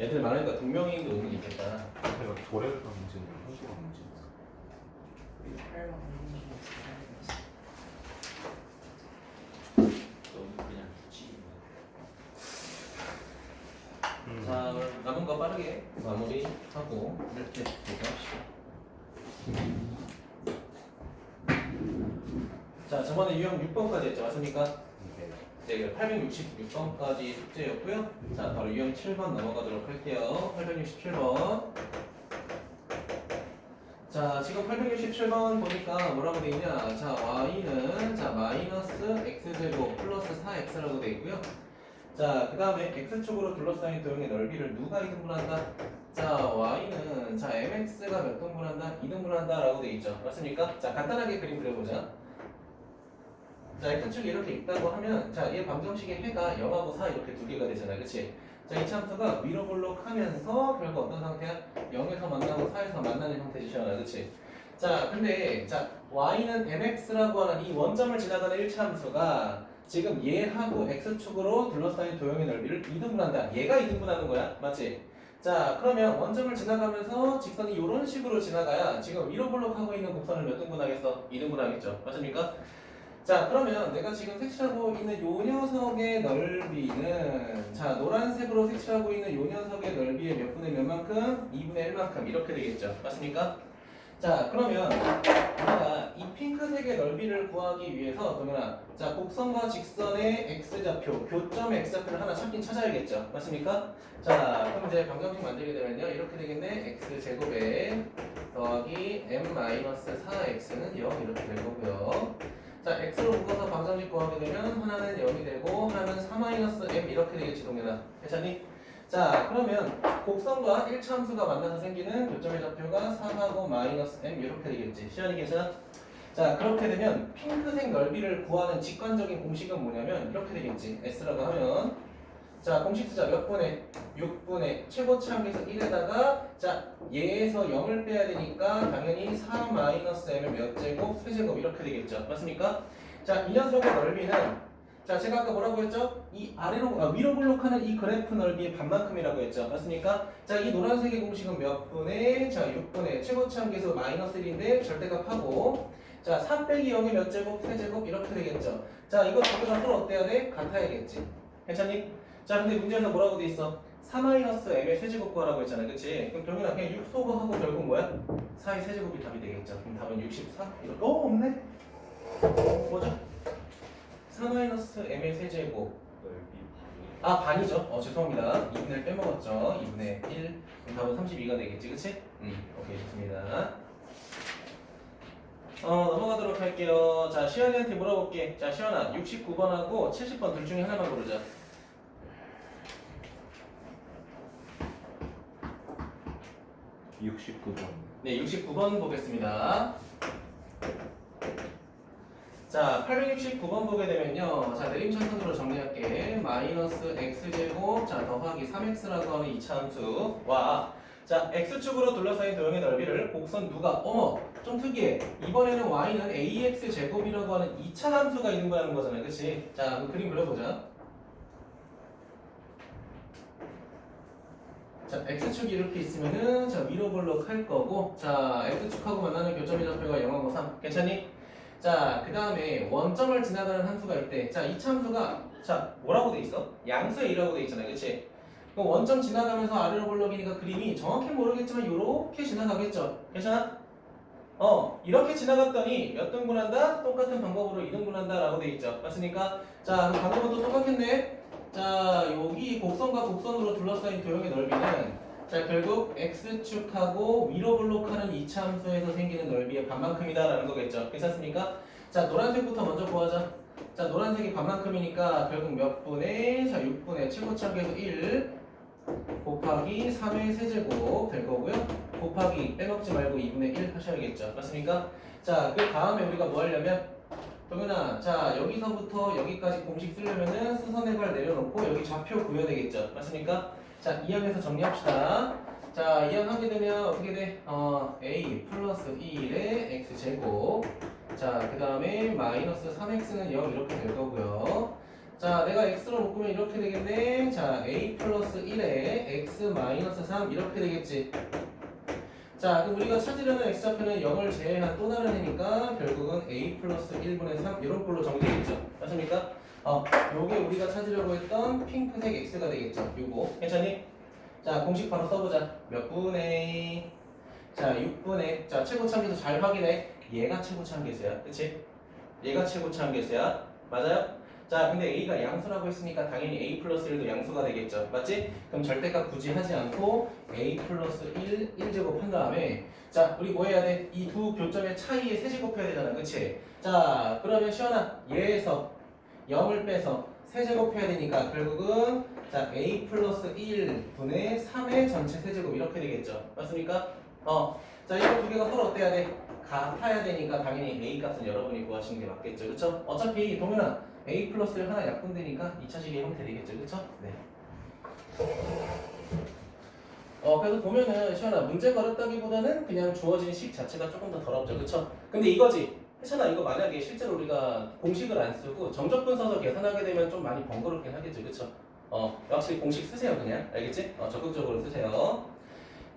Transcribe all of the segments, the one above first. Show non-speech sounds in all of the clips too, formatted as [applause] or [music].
애들 많으니까 동명이인도 은근 있겠다. 내가 도래가 문제인데 홍수가 문제인데 너무 그냥 굳이 자, 그럼 남은 거 빠르게 마무리하고 이렇게 대답합시다. 자, 저번에 유형 6번까지 했죠, 맞습니까? 네, 866번까지 숙제였고요. 자, 바로 유형 7번 넘어가도록 할게요. 867번. 자, 지금 867번 보니까 뭐라고 돼 있냐? 자, y는 자 마이너스 x제곱 플러스 4x라고 돼 있고요. 자, 그 다음에 x축으로 둘러싸인 도형의 넓이를 누가 이등분한다? 자, y는 자 mx가 몇 등분한다? 2등분한다라고 돼 있죠. 맞습니까? 자, 간단하게 그림 그려보자. 자, x축이 이렇게 있다고 하면 자, 얘 방정식의 해가 0하고 4 이렇게 두 개가 되잖아. 그치? 자, 이 참수가 위로 볼록하면서 결국 어떤 상태야? 0에서 만나고 4에서 만나는 형태 지시하나. 그치? 자, 근데 자, y는 mx라고 하는 이 원점을 지나가는 1차함수가 지금 얘하고 x축으로 둘러싸인 도형의 넓이를 2등분한다. 얘가 2등분하는 거야. 맞지? 자, 그러면 원점을 지나가면서 직선이 이런 식으로 지나가야 지금 위로 볼록하고 있는 곡선을 몇 등분하겠어? 2등분하겠죠. 맞습니까? 자 그러면 내가 지금 색칠하고 있는 요 녀석의 넓이는 자 노란색으로 색칠하고 있는 요 녀석의 넓이의 몇 분의 몇 만큼? 2분의 1만큼 이렇게 되겠죠 맞습니까? 자 그러면 우리가 이 핑크색의 넓이를 구하기 위해서 그러면 자 곡선과 직선의 x좌표 교점 x좌표를 하나 찾긴 찾아야겠죠 맞습니까? 자 그럼 이제 방정식 만들게 되면요 이렇게 되겠네 x제곱에 더하기 m-4x는 0 이렇게 될 거고요 자, x로 묶어서 방정식 구하게 되면 하나는 0이 되고 하나는 4-m 이렇게 되겠지 동현아 괜찮니? 자 그러면 곡선과 1차 함수가 만나서 생기는 교점의 좌표가 4하고 마이너스 m 이렇게 되겠지 시연이 괜찮아? 자 그렇게 되면 핑크색 넓이를 구하는 직관적인 공식은 뭐냐면 이렇게 되겠지 s라고 하면 자 공식 쓰자 몇 분의 6분의 최고차함에서 1에다가 자 얘에서 0을 빼야 되니까 당연히 4 마이너스 m의 몇 제곱 세제곱 이렇게 되겠죠 맞습니까? 자 이 녀석의 넓이는 자 제가 아까 뭐라고 했죠? 이 아래로 아, 위로 볼록하는 이 그래프 넓이의 반만큼이라고 했죠 맞습니까? 자 이 노란색의 공식은 몇 분의 자 6분의 최고차함계수 마이너스 1인데 절대값하고 자4 빼기 0의 몇 제곱 세제곱 이렇게 되겠죠 자 이거 두 개가 서로 어때야 돼? 같아야겠지 괜찮니? 자 근데 문제에서 뭐라고 돼 있어? 4-m의 세제곱 구하라고 했잖아 그치? 그럼 동현아 그냥 6 소거하고 결국 뭐야? 4의 세제곱이 답이 되겠죠 그럼 답은 64? 이거 어 없네? 뭐죠? 4-m의 세제곱 아 반이죠? 어 죄송합니다 2분의 1 빼먹었죠 2분의 1 그럼 답은 32가 되겠지 그치? 음 오케이 좋습니다 어 넘어가도록 할게요 자 시연이한테 물어볼게 자 시연아 69번하고 70번 둘 중에 하나만 고르자 69번 네, 69번 보겠습니다. 자, 869번 보게 되면요. 자, 내림차순으로 정리할게. 마이너스 x제곱, 자, 더하기 3x라고 하는 이차함수 와 자, x축으로 둘러싸인 도형의 넓이를 곡선 누가, 어머, 좀 특이해. 이번에는 y는 ax제곱이라고 하는 2차 함수가 있는 거라는 거잖아요. 그치? 자, 그 그림 그려보자. 자, x축이 이렇게 있으면은 자 위로 볼록 할 거고 자 x축하고 만나는 교점의 좌표가 0하고 3 괜찮니? 자 그 다음에 원점을 지나가는 함수가 있대 자이 함수가 자 뭐라고 돼 있어? 양수의 1라고 돼 있잖아 그치? 그럼 원점 지나가면서 아래로 볼록이니까 그림이 정확히 모르겠지만 요렇게 지나가겠죠 괜찮아? 어 이렇게 지나갔더니 몇 등분한다? 똑같은 방법으로 2등분한다 라고 돼 있죠 맞습니까? 자 방법은 또 똑같겠네 자 여기 곡선과 곡선으로 둘러싸인 도형의 넓이는 자 결국 x축하고 위로 볼록하는 이차 함수에서 생기는 넓이의 반만큼이다 라는 거겠죠. 괜찮습니까? 자 노란색부터 먼저 구하자. 자 노란색이 반만큼이니까 결국 몇 분의? 자 6분의 최고차함계수 1 곱하기 3의 세제곱 될 거고요. 곱하기 빼먹지 말고 2분의 1 하셔야겠죠. 맞습니까? 자그 다음에 우리가 뭐 하려면 동현아, 자 여기서부터 여기까지 공식 쓰려면은 수선의 발 내려놓고 여기 좌표 구해야 되겠죠, 맞습니까? 자 이항에서 정리합시다. 자 이항하게 되면 어떻게 돼? 어 a 플러스 1의 x 제곱. 자그 다음에 마이너스 3x는 0 이렇게 될 거고요. 자, 내가 x로 묶으면 이렇게 되겠네. 자, a 플러스 1에 x 마이너스 3 이렇게 되겠지. 자, 그럼 우리가 찾으려는 x좌표는 0을 제외한 또 다른 애니까 결국은 a 플러스 1분의 3 이런 걸로 정리되겠죠. 맞습니까? 어, 요게 우리가 찾으려고 했던 핑크색 x가 되겠죠. 요거 괜찮니? 자, 공식 바로 써보자. 몇 분의 자, 6분의 자, 최고차함계수 잘 확인해. 얘가 최고차함계수야. 그치? 얘가 최고차함계수야. 맞아요? 자, 근데 a가 양수라고 했으니까 당연히 a 플러스 1도 양수가 되겠죠. 맞지? 그럼 절대값 굳이 하지 않고 a 플러스 1, 1제곱 한 다음에 자, 우리 뭐 해야 돼? 이 두 교점의 차이에 세제곱 해야 되잖아. 그치? 자, 그러면 시원아, 얘에서 0을 빼서 세제곱 해야 되니까 결국은 자, a 플러스 1분의 3의 전체 세제곱 이렇게 되겠죠. 맞습니까? 어, 자, 이거 두 개가 서로 어때야 돼? 같아야 되니까 당연히 a 값은 여러분이 구하시는 게 맞겠죠. 그쵸? 어차피 동현아, a 플러스 1 하나 약분되니까 2차 식의 형태 되겠죠. 그쵸? 네. 어, 그래서 보면은 시원아 문제가 어렵다기보다는 그냥 주어진 식 자체가 조금 더 더럽죠. 그쵸? 근데 이거지. 혜찬아 이거 만약에 실제로 우리가 공식을 안 쓰고 정적분 써서 계산하게 되면 좀 많이 번거롭긴 하겠죠. 그쵸? 어, 확실히 공식 쓰세요 그냥. 알겠지? 어, 적극적으로 쓰세요.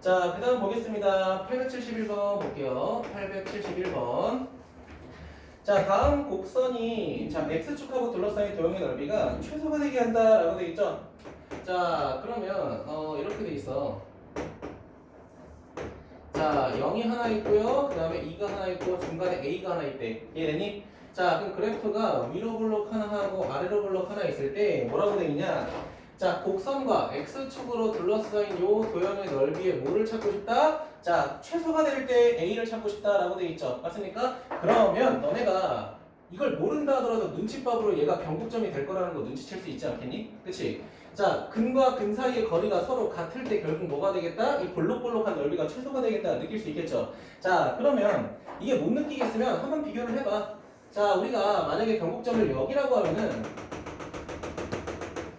자, 그 다음 보겠습니다. 871번 볼게요. 871번. 자, 다음 곡선이 자 x축하고 둘러싸인 도형의 넓이가 최소가 되게 한다라고 돼 있죠. 자, 그러면 어, 이렇게 돼 있어. 자, 0이 하나 있고요. 그 다음에 2가 하나 있고 중간에 a가 하나 있대. 이해되니? 자, 그럼 그래프가 위로 블록 하나 하고 아래로 블록 하나 있을 때 뭐라고 돼 있냐? 자, 곡선과 x축으로 둘러싸인 요 도형의 넓이의 뭐를 찾고 싶다? 자, 최소가 될 때 a를 찾고 싶다라고 돼 있죠. 맞습니까? 그러면 너네가 이걸 모른다 하더라도 눈치밥으로 얘가 변곡점이 될 거라는 거 눈치챌 수 있지 않겠니? 그치? 자, 근과 근 사이의 거리가 서로 같을 때 결국 뭐가 되겠다? 이 볼록볼록한 넓이가 최소가 되겠다 느낄 수 있겠죠. 자, 그러면 이게 못 느끼겠으면 한번 비교를 해봐. 자, 우리가 만약에 변곡점을 여기라고 하면은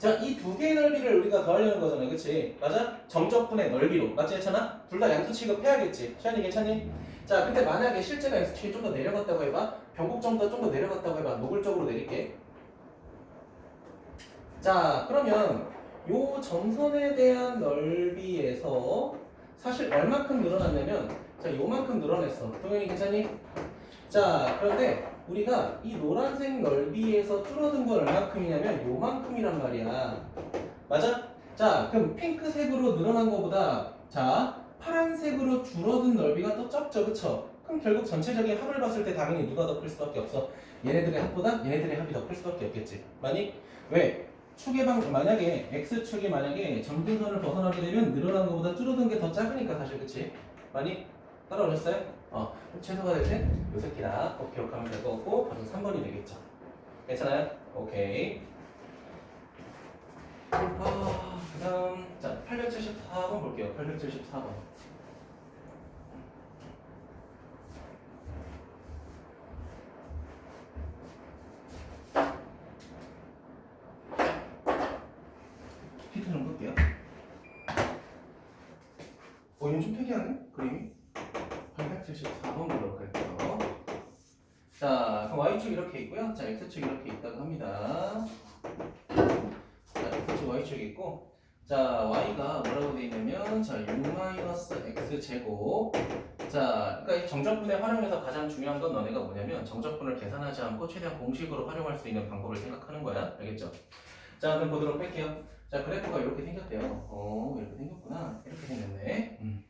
자, 이 두 개의 넓이를 우리가 더하려는 거잖아. 그치? 맞아? 정적분의 넓이로. 맞지, 괜찮아? 둘 다 양수 취급해야겠지. 시안이 괜찮니? 자, 근데 만약에 실제로 양수 취급이 좀더 내려갔다고 해봐. 변곡점보다 좀 더 내려갔다고 해봐. 노골적으로 내릴게. 자, 그러면 요 점선에 대한 넓이에서 사실 얼마큼 늘어났냐면 자, 요만큼 늘어났어. 동현이 괜찮니? 자, 그런데 우리가 이 노란색 넓이에서 줄어든 건 얼마큼이냐면 요만큼이란 말이야. 맞아? 자, 그럼 핑크색으로 늘어난 것보다 자, 파란색으로 줄어든 넓이가 더 적죠, 그쵸? 그럼 결국 전체적인 합을 봤을 때 당연히 누가 더 클 수밖에 없어. 얘네들의 합보다 얘네들의 합이 더 클 수밖에 없겠지. 많이? 왜? 축의 방 만약에 x축이 만약에 점근선을 벗어나게 되면 늘어난 것보다 줄어든 게 더 작으니까 사실 그치? 많이? 따라오셨어요? 어, 최소가 될 때 요 새끼다 꼭 기억하면 될 것 같고 바로 3번이 되겠죠. 괜찮아요? 오케이. 아, 그 다음 자 874번 볼게요. 874번. 히트 좀 볼게요. 어, 이거 좀 특이하네? 그림이? 874번 보도록 할게요. 자, 그럼 Y축 이렇게 있고요. 자, X축 이렇게 있다고 합니다. 자, X축, Y축 있고, 자, Y가 뭐라고 돼 있냐면, 자, 6-X제곱. 자, 그러니까 이 정적분의 활용에서 가장 중요한 건 너네가 뭐냐면, 정적분을 계산하지 않고 최대한 공식으로 활용할 수 있는 방법을 생각하는 거야. 알겠죠? 자, 그럼 보도록 할게요. 자, 그래프가 이렇게 생겼대요. 어, 이렇게 생겼구나. 이렇게 생겼네. 음.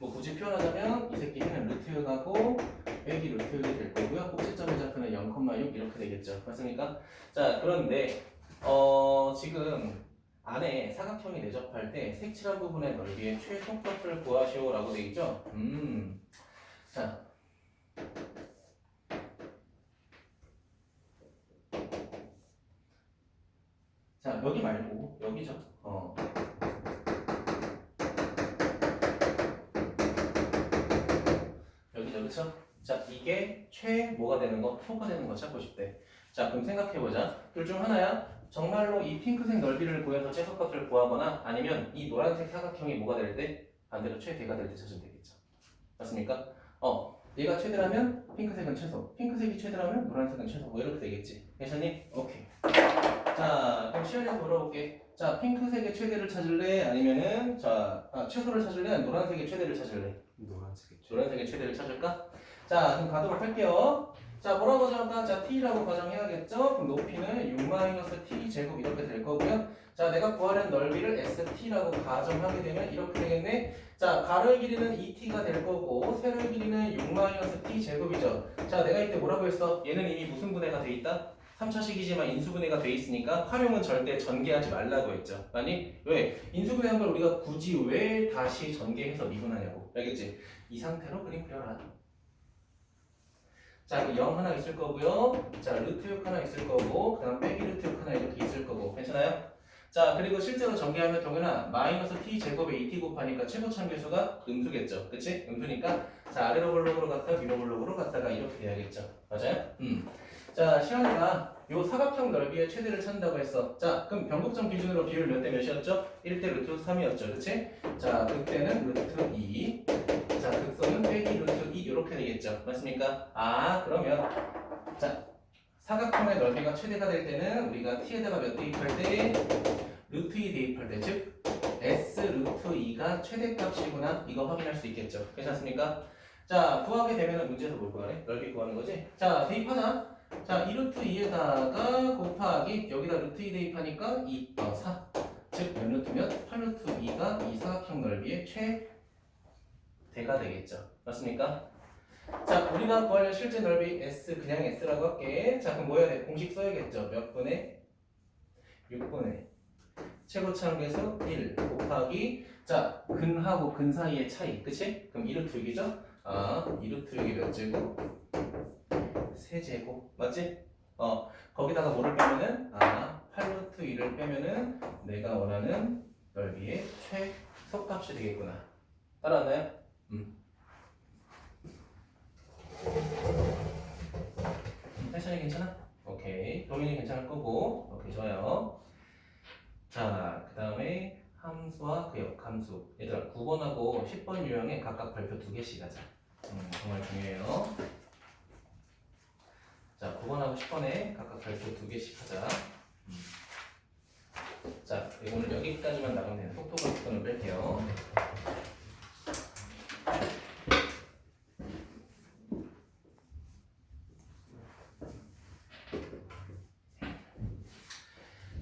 뭐 굳이 표현하자면 이 새끼 해는 루트 가고 빼기 루트 될 거고요. 꼭지점의 좌표는 0,6 이렇게 되겠죠. 맞습니까? 자, 그런데 어, 지금 안에 사각형이 내접할 때 색칠한 부분의 넓이의 최소값을 구하시오라고 돼 있죠. 음. 자. 자, 여기 말고 여기죠. 어. 여기죠, 그쵸? 자, 이게 최 뭐가 되는 거? 표가 되는 거 찾고 싶대. 자, 그럼 생각해보자. 둘 중 하나야. 정말로 이 핑크색 넓이를 구해서 최소값을 구하거나 아니면 이 노란색 사각형이 뭐가 될 때 반대로 최대가 될 때 찾으면 되겠죠. 맞습니까? 어, 얘가 최대라면 핑크색은 최소, 핑크색이 최대라면 노란색은 최소, 뭐 이렇게 되겠지. 괜찮니? 오케이. 자, 자, 그럼 시연이한테 물어볼게. 자, 핑크색의 최대를 찾을래? 아니면은 자, 아, 최소를 찾을래? 노란색의 최대를 찾을래? 노란색이 노란색의 최대를 찾을까? 자, 그럼 가도록 할게요. 자, 뭐라고 정할까? 자, t라고 가정해야겠죠? 그럼 높이는 6-t 제곱 이렇게 될 거고요. 자, 내가 구하려는 넓이를 st라고 가정하게 되면 이렇게 되겠네. 자, 가로의 길이는 2t가 될 거고 세로의 길이는 6-t 제곱이죠. 자, 내가 이때 뭐라고 했어? 얘는 이미 무슨 분해가 돼 있다? 3차식이지만 인수분해가 돼 있으니까 활용은 절대 전개하지 말라고 했죠. 아니, 왜? 인수분해한 걸 우리가 굳이 왜 다시 전개해서 미분하냐고. 알겠지? 이 상태로 그림 그려라. 자, 그 0 하나 있을 거고요. 자, 루트 6 하나 있을 거고, 그 다음 빼기 루트 6 하나 이렇게 있을 거고. 괜찮아요? 자, 그리고 실제로 전개하면 동현아, 마이너스 t 제곱에 2t 곱하니까 최고 참계수가 음수겠죠. 그치? 음수니까, 자, 아래로 블록으로 갔다 위로 블록으로 갔다가 이렇게 돼야겠죠. 맞아요? 음. 자, 시환이가 요 사각형 넓이의 최대를 찾는다고 했어. 자, 그럼 변곡점 기준으로 비율 몇 대 몇이었죠? 1대 루트 3이었죠. 그치? 자, 그때는 루트 2. 자, 극선은 빼기 루트 2 이렇게 되겠죠. 맞습니까? 아, 그러면 자, 사각형의 넓이가 최대가 될 때는 우리가 t에다가 몇 대입할 때 루트 2 대입할 때, 즉 s 루트 2가 최대값이구나 이거 확인할 수 있겠죠. 괜찮습니까? 자, 구하게 되면은 문제에서 뭘 구하래? 넓이 구하는 거지? 자, 대입하자. 자, 2루트 2에다가 곱하기 여기다 루트 2 대입하니까 2, 어, 4. 즉, 몇 루트 면 8루트 2가 이 사각형 넓이의 최대가 되겠죠. 맞습니까? 자, 우리가 구하려는 실제 넓이 S 그냥 S라고 할게. 자, 그럼 뭐 해야 돼? 공식 써야겠죠. 몇 분의 6분의 최고차함계수 1 곱하기 자, 근하고 근 사이의 차이. 그치? 그럼 2루트 6이죠? 아, 2루트 6이 몇 제곱? 세제곱 맞지? 어 거기다가 뭐를 빼면은 아 8루트 2를 빼면은 내가 원하는 넓이의 최소값이 되겠구나 따라왔나요? 음. 패션이 괜찮아? 오케이 도민이 괜찮을 거고 오케이 좋아요 자 그 다음에 함수와 그 역함수 얘들아 9번하고 10번 유형에 각각 발표 두 개씩 하자 음, 정말 중요해요 자, 9번하고 10번에 각각 발표 두 개씩 하자. 음. 자, 오늘 여기까지만 나가면 되는 속도가 부분을 뺄게요.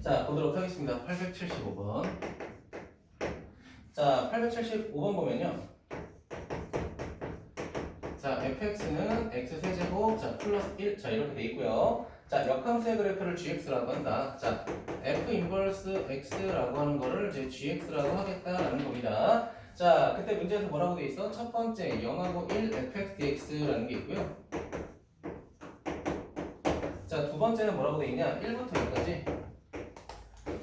자, 보도록 하겠습니다. 875번. 자, 875번 보면요. 자, fx는 x 세제곱, 자, 플러스 1, 자, 이렇게 돼 있고요. 자, 역함수의 그래프를 gx라고 한다. 자, f 인버스 x라고 하는 거를 이제 gx라고 하겠다라는 겁니다. 자, 그때 문제에서 뭐라고 돼 있어? 첫 번째 0하고 1 fx dx라는 게 있고요. 자, 두 번째는 뭐라고 돼 있냐? 1부터 2까지.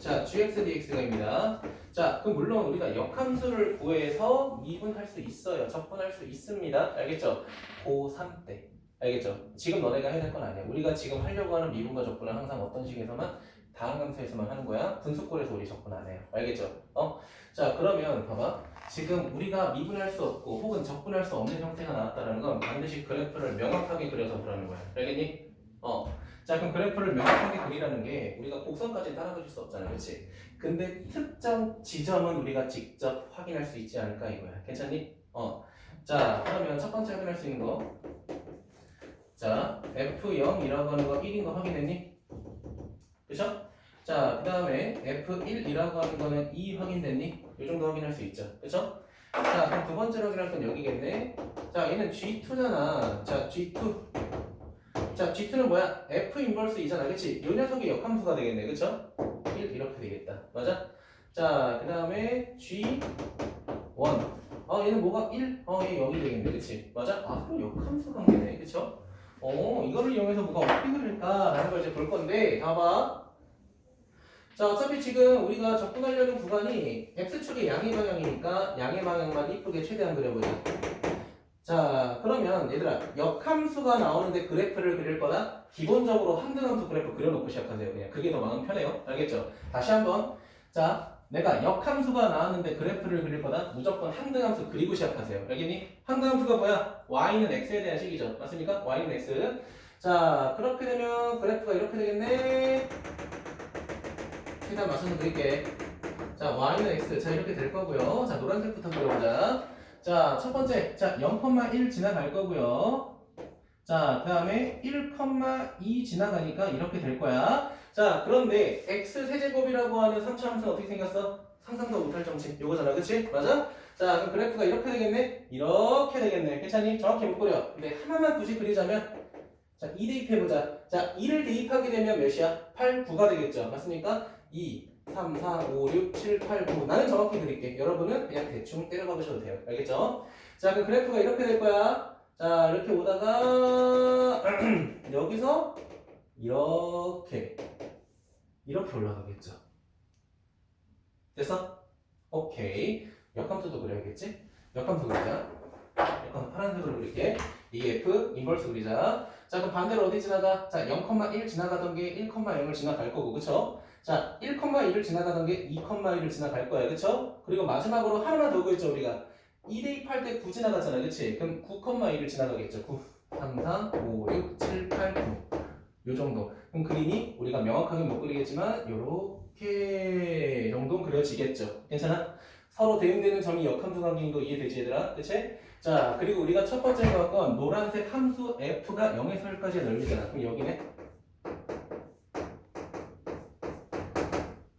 자, gx dx가입니다. 자, 그럼 물론 우리가 역함수를 구해서 미분할 수 있어요. 적분할 수 있습니다. 알겠죠? 고3 때. 알겠죠? 지금 너네가 해야 될 건 아니야. 우리가 지금 하려고 하는 미분과 적분은 항상 어떤 식에서만 다항함수에서만 하는 거야. 분수꼴에서 우리 적분 안 해요. 알겠죠? 어? 자, 그러면 봐봐. 지금 우리가 미분할 수 없고 혹은 적분할 수 없는 형태가 나왔다는 건 반드시 그래프를 명확하게 그려서 그러는 거야. 알겠니? 어. 자, 그럼 그래프를 명확하게 그리라는 게 우리가 곡선까지 따라가줄 수 없잖아. 그렇지? 근데 특정 지점은 우리가 직접 확인할 수 있지 않을까 이거야. 괜찮니? 어. 자, 그러면 첫 번째 확인할 수 있는 거. 자, F0이라고 하는 거 1인 거 확인했니? 그쵸? 자, 그 다음에 F1이라고 하는 거는 2 확인됐니? 이 정도 확인할 수 있죠. 그쵸? 자, 그럼 두 번째로 확인할 건 여기겠네. 자, 얘는 G2잖아. 자, G2. 자, G2는 뭐야? F 인버스 2잖아. 그치? 요 녀석이 역함수가 되겠네. 그쵸? 1 이렇게 되겠다. 맞아? 자, 그 다음에 G1. 어, 얘는 뭐가 1? 어, 얘 여기 되겠네. 그치? 맞아? 아, 그럼 역함수 관계네. 그쵸? 어, 이거를 이용해서 뭐가 어떻게 그릴까라는 걸 이제 볼 건데, 봐봐. 자, 어차피 지금 우리가 접근하려는 구간이 X축의 양의 방향이니까 양의 방향만 이쁘게 최대한 그려보자. 자, 그러면 얘들아, 역함수가 나오는데 그래프를 그릴 거다? 기본적으로 항등함수 그래프 그려놓고 시작하세요. 그냥 그게 더 마음 편해요. 알겠죠? 다시 한번. 자, 내가 역함수가 나왔는데 그래프를 그릴 거다? 무조건 항등함수 그리고 시작하세요. 알겠니? 항등함수가 뭐야? y는 x에 대한 식이죠. 맞습니까? y는 x. 자, 그렇게 되면 그래프가 이렇게 되겠네. 최대한 맞춰서 그릴게. 자, y는 x. 자, 이렇게 될 거고요. 자, 노란색부터 그려보자. 자, 첫 번째. 자, 0,1 지나갈 거고요. 자, 그 다음에 1,2 지나가니까 이렇게 될 거야. 자, 그런데 x 세제곱이라고 하는 3차 함수는 어떻게 생겼어? 상상도 못할 정치. 요거잖아, 그치? 맞아? 자, 그럼 그래프가 이렇게 되겠네? 이렇게 되겠네. 괜찮니? 정확히 못 그려. 근데 하나만 굳이 그리자면 자, 2 대입해보자. 자, 2를 대입하게 되면 몇이야? 8, 9가 되겠죠. 맞습니까? 2, 3, 4, 5, 6, 7, 8, 9. 나는 정확히 그릴게. 여러분은 그냥 대충 때려봐 보셔도 돼요. 알겠죠? 자, 그 그래프가 이렇게 될 거야. 자, 이렇게 오다가 [clears throat] 여기서 이렇게 이렇게 올라가겠죠. 됐어? 오케이. 역함수도 그려야겠지? 역함수 그리자. 역함수 파란색으로 그릴게. EF 인버스 그리자. 자, 그럼 반대로 어디 지나가? 자, 0,1 지나가던 게 1,0을 지나갈 거고, 그쵸? 자, 1,1을 지나가던 게 2,1을 지나갈 거야, 그쵸? 그리고 마지막으로 하나만 더 그랬죠, 우리가. 2 대입할 때 9 지나가잖아, 그치? 그럼 9,1을 지나가겠죠. 9, 3, 4, 5, 6, 7, 8, 9. 요 정도. 그럼 그림이 우리가 명확하게 못 그리겠지만, 요렇게 정도 그려지겠죠. 괜찮아? 서로 대응되는 점이 역함수 관계인 거 이해되지, 얘들아? 그치? 자, 그리고 우리가 첫 번째 거건 노란색 함수 f가 0에서 1까지의 넓이잖아. 그럼 여기네.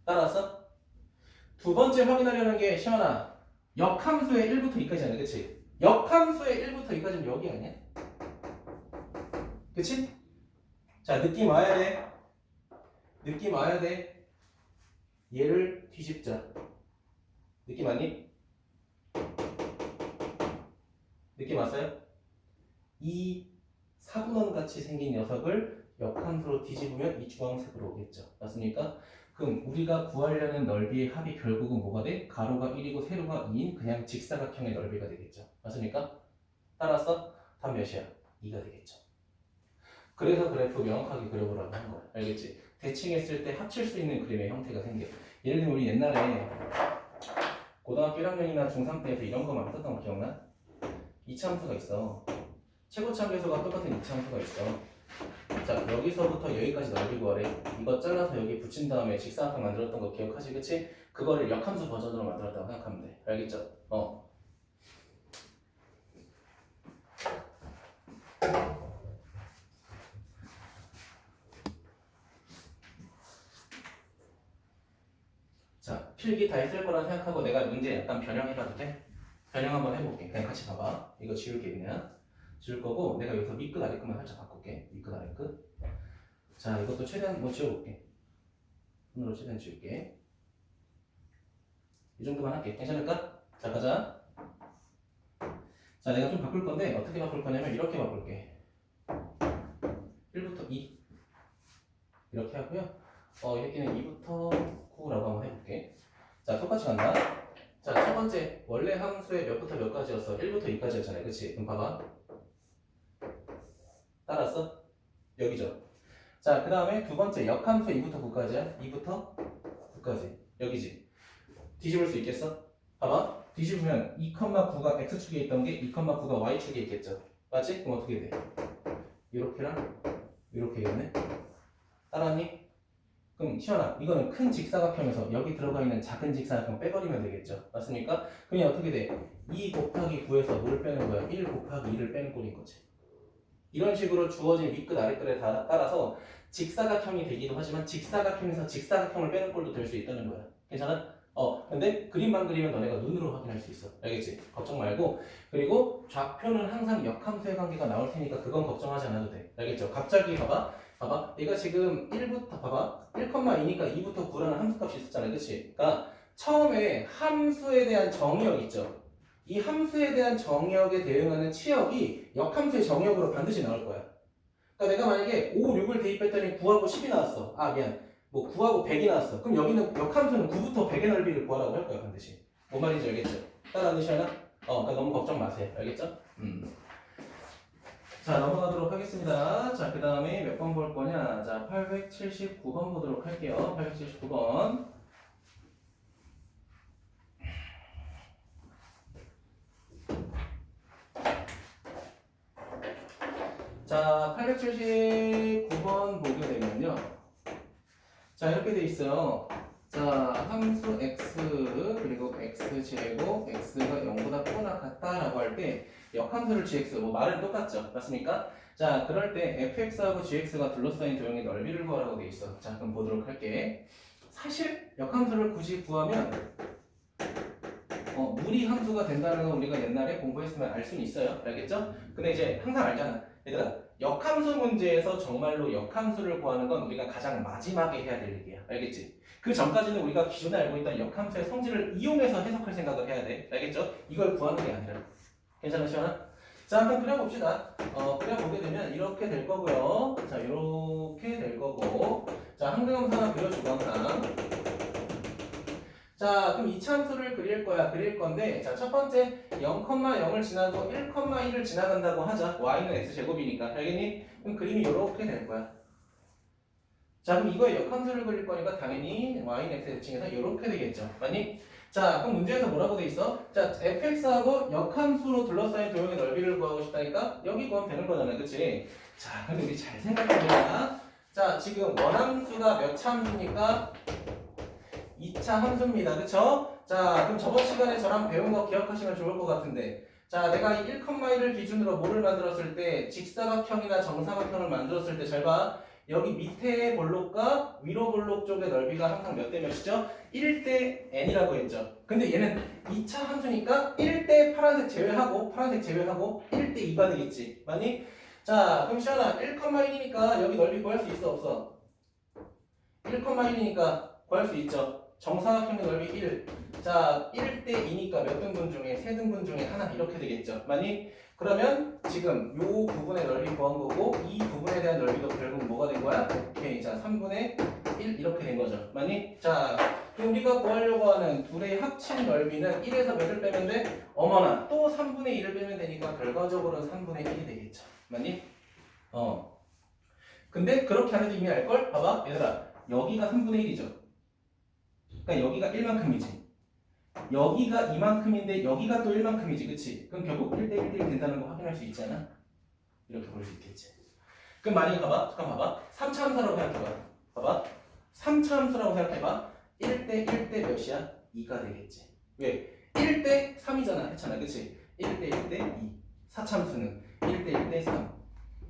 따라서 두 번째 확인하려는 게 시원아. 역함수의 1부터 2까지잖아. 그치? 역함수의 1부터 2까지는 여기 아니야? 그치? 자, 느낌 와야 돼. 느낌 와야 돼. 얘를 뒤집자. 느낌 왔니? 느낌 왔어요? 이 사분원 같이 생긴 녀석을 역함수로 뒤집으면 이 주황색으로 오겠죠. 맞습니까? 그럼 우리가 구하려는 넓이의 합이 결국은 뭐가 돼? 가로가 1이고 세로가 2인 그냥 직사각형의 넓이가 되겠죠. 맞습니까? 따라서 답 몇이야? 2가 되겠죠. 그래서 그래프 명확하게 그려보라고 한 거야. 알겠지? 대칭했을 때 합칠 수 있는 그림의 형태가 생겨. 예를 들면 우리 옛날에 고등학교 1학년이나 중3 때에서 이런 거 많이 썼던 거 기억나? 이차함수가 있어. 최고차함계수가 똑같은 이차함수가 있어. 자 여기서부터 여기까지 넓이 구하래. 이거 잘라서 여기 붙인 다음에 직사각형 만들었던 거 기억하지, 그치? 그거를 역함수 버전으로 만들었다고 생각하면 돼. 알겠죠? 어. 자 필기 다 했을 거라 생각하고 내가 문제 약간 변형해봐도 돼? 변형 한번 해볼게. 그냥 같이 봐봐. 이거 지울게 그냥. 지울 거고 내가 여기서 밑끝 아래끝만 살짝 바꿀게. 밑끝 아래끝. 자 이것도 최대한 뭐 지워볼게. 손으로 최대한 지울게. 이 정도만 할게. 괜찮을까? 자 가자. 자 내가 좀 바꿀 건데 어떻게 바꿀 거냐면 이렇게 바꿀게. 1부터 2 이렇게 하고요. 어 여기는 2부터 9라고 한번 해볼게. 자 똑같이 간다. 자, 첫 번째 원래 함수의 몇부터 몇까지였어? 1부터 2까지였잖아요. 그치? 그럼 봐봐. 따랐어? 여기죠. 자, 그 다음에 두 번째 역함수 2부터 9까지야. 2부터 9까지. 여기지. 뒤집을 수 있겠어? 봐봐. 뒤집으면 2,9가 x축에 있던 게 2,9가 y축에 있겠죠. 맞지? 그럼 어떻게 돼? 이렇게랑 이렇게겠네. 따라니? 그럼 시원아 이거는 큰 직사각형에서 여기 들어가 있는 작은 직사각형 빼버리면 되겠죠 맞습니까? 그냥 어떻게 돼? 2 곱하기 9에서 뭘 빼는 거야? 1 곱하기 2를 빼는 꼴인 거지 이런 식으로 주어진 윗끝 아랫끝에 다- 따라서 직사각형이 되기도 하지만 직사각형에서 직사각형을 빼는 꼴도 될 수 있다는 거야 괜찮아? 어 근데 그림만 그리면 너네가 눈으로 확인할 수 있어 알겠지? 걱정 말고 그리고 좌표는 항상 역함수의 관계가 나올 테니까 그건 걱정하지 않아도 돼 알겠죠? 갑자기 봐봐 봐봐. 얘가 지금 1부터 봐봐. 1,2니까 2부터 9라는 함수값이 있었잖아요. 그치? 그러니까 처음에 함수에 대한 정의역 있죠. 이 함수에 대한 정의역에 대응하는 치역이 역함수의 정의역으로 반드시 나올 거야. 그러니까 내가 만약에 5, 6을 대입했더니 9하고 10이 나왔어. 아 미안. 뭐 9하고 100이 나왔어. 그럼 여기는 역함수는 9부터 100의 넓이를 구하라고 할 거야 반드시. 뭔 말인지 알겠죠? 따라하는 시간아? 어, 그러니까 너무 걱정 마세요. 알겠죠? 음. 자 넘어가도록 하겠습니다. 자 그 다음에 몇 번 볼 거냐? 자 879번 보도록 할게요. 879번. 자 879번 보게 되면요. 자 이렇게 돼 있어요. 자, 함수 x 그리고 x 제곱 x가 0보다 크거나 같다라고 할 때 역함수를 gx 뭐 말은 똑같죠, 맞습니까? 자, 그럴 때 fx하고 gx가 둘러싸인 도형의 넓이를 구하라고 돼 있어. 자, 그럼 보도록 할게. 사실 역함수를 굳이 구하면 어, 무리 함수가 된다는 건 우리가 옛날에 공부했으면 알 수는 있어요. 알겠죠? 근데 이제 항상 알잖아. 얘들아, 역함수 문제에서 정말로 역함수를 구하는 건 우리가 가장 마지막에 해야 될 일이야. 알겠지? 그 전까지는 우리가 기존에 알고 있던 역함수의 성질을 이용해서 해석할 생각을 해야 돼. 알겠죠? 이걸 구하는 게 아니라. 괜찮아, 시원아? 자, 한번 그려봅시다. 어, 그려보게 되면 이렇게 될 거고요. 자, 이렇게 될 거고. 자, 항등함수 하나 그려주고 항상. 자, 그럼 이차 함수를 그릴 거야. 그릴 건데, 자, 첫 번째 0,0을 지나고 1,1을 지나간다고 하자. y는 x 제곱이니까. 알겠니? 그럼 그림이 이렇게 될 거야. 자, 그럼 이거에 역함수를 그릴 거니까 당연히 y는 x 대칭해서 이렇게 되겠죠. 맞니? 자, 그럼 문제에서 뭐라고 돼 있어? 자, fx하고 역함수로 둘러싸인 도형의 넓이를 구하고 싶다니까 여기 구하면 되는 거잖아, 그치? 자, 근데 우리 잘 생각해보자. 자, 지금 원함수가 몇차 함수입니까? 2차 함수입니다. 그쵸? 자, 그럼 저번 시간에 저랑 배운 거 기억하시면 좋을 것 같은데. 자, 내가 이 1,1을 기준으로 뭐를 만들었을 때, 직사각형이나 정사각형을 만들었을 때, 잘 봐. 여기 밑에 볼록과 위로 볼록 쪽의 넓이가 항상 몇 대 몇이죠? 1대 n이라고 했죠. 근데 얘는 2차 함수니까 1대 파란색 제외하고, 파란색 제외하고 1대 2가 되겠지. 맞니? 자, 그럼 시원아, 1,1이니까 여기 넓이 구할 수 있어, 없어? 1,1이니까 구할 수 있죠. 정사각형의 넓이 1. 자, 1대 2니까 몇 등분 중에 세 등분 중에 하나 이렇게 되겠죠. 맞니? 그러면 지금 요 부분의 넓이 구한 거고 이 부분에 대한 넓이도 결국 뭐가 된 거야? 오케이. 자, 3분의 1 이렇게 된 거죠. 맞니? 자, 우리가 구하려고 하는 둘의 합친 넓이는 1에서 몇을 빼면 돼? 어머나, 또 3분의 1을 빼면 되니까 결과적으로는 3분의 1이 되겠죠. 맞니? 어. 근데 그렇게 안 해도 이미 알걸? 봐봐. 얘들아. 여기가 3분의 1이죠. 그러니까 여기가 1만큼이지. 여기가 이만큼인데 여기가 또 1만큼이지. 그치? 그럼 결국 1대 1대 1 된다는 거 확인할 수 있잖아. 이렇게 볼 수 있겠지. 그럼 만약에 봐봐. 잠깐 봐봐. 3차 함수라고 생각해봐. 봐봐. 3차 함수라고 생각해봐. 1대 1대 몇이야? 2가 되겠지. 왜? 1대 3이잖아. 했잖아. 그치? 1대 1대 2. 4차 함수는 1대 1대 3.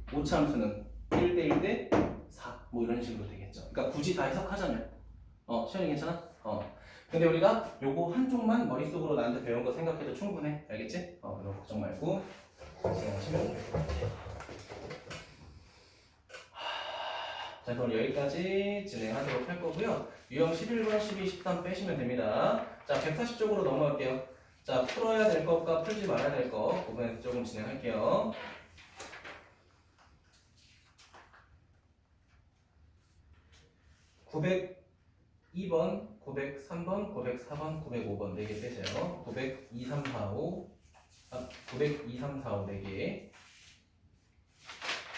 5차 함수는 1대 1대 4. 뭐 이런 식으로 되겠죠. 그러니까 굳이 다 해석하자면. 어, 시원이 괜찮아? 어. 근데 우리가 요거 한쪽만 머릿속으로 나한테 배운 거 생각해도 충분해. 알겠지? 어, 이거 걱정 말고 진행하시면 될 것 같아요. 하, 자, 그럼 여기까지 진행하도록 할 거고요. 유형 11번, 12, 13 빼시면 됩니다. 자, 140쪽으로 넘어갈게요. 자, 풀어야 될 것과 풀지 말아야 될 것 부분에서 조금 진행할게요. 902번, 903번, 904번, 905번 4개 빼세요. 900, 2, 3, 4, 5, 아, 900, 2, 3, 4, 5 4개.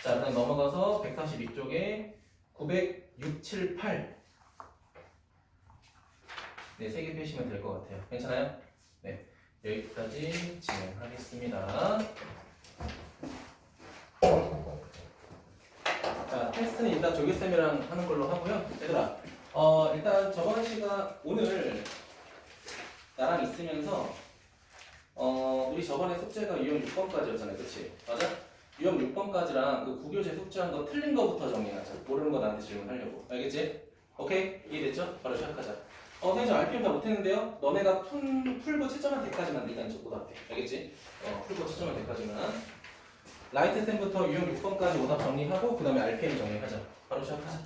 자, 그다음 넘어가서 142쪽에 900, 6, 7, 8. 네, 3개 빼시면 될 것 같아요. 괜찮아요? 네, 여기까지 진행하겠습니다. 자, 테스트는 일단 조교쌤이랑 하는 걸로 하고요. 얘들아, 어, 일단 저번 시간, 오늘 나랑 있으면서, 어, 우리 저번에 숙제가 유형 6번까지였잖아요. 그치? 맞아? 유형 6번까지랑 그 구교재 숙제한 거 틀린 거부터 정리하자. 모르는 거 나한테 질문하려고. 알겠지? 오케이? 이해됐죠? 바로 시작하자. 어, 선생님 저 RPM 다 못했는데요? 너네가 풀, 풀고 채점한 데까지만 일단 적고 갈게. 알겠지? 어, 풀고 채점한 데까지만. 라이트 쌤부터 유형 6번까지 오답 정리하고 그 다음에 RPM 정리하자. 바로 시작하자.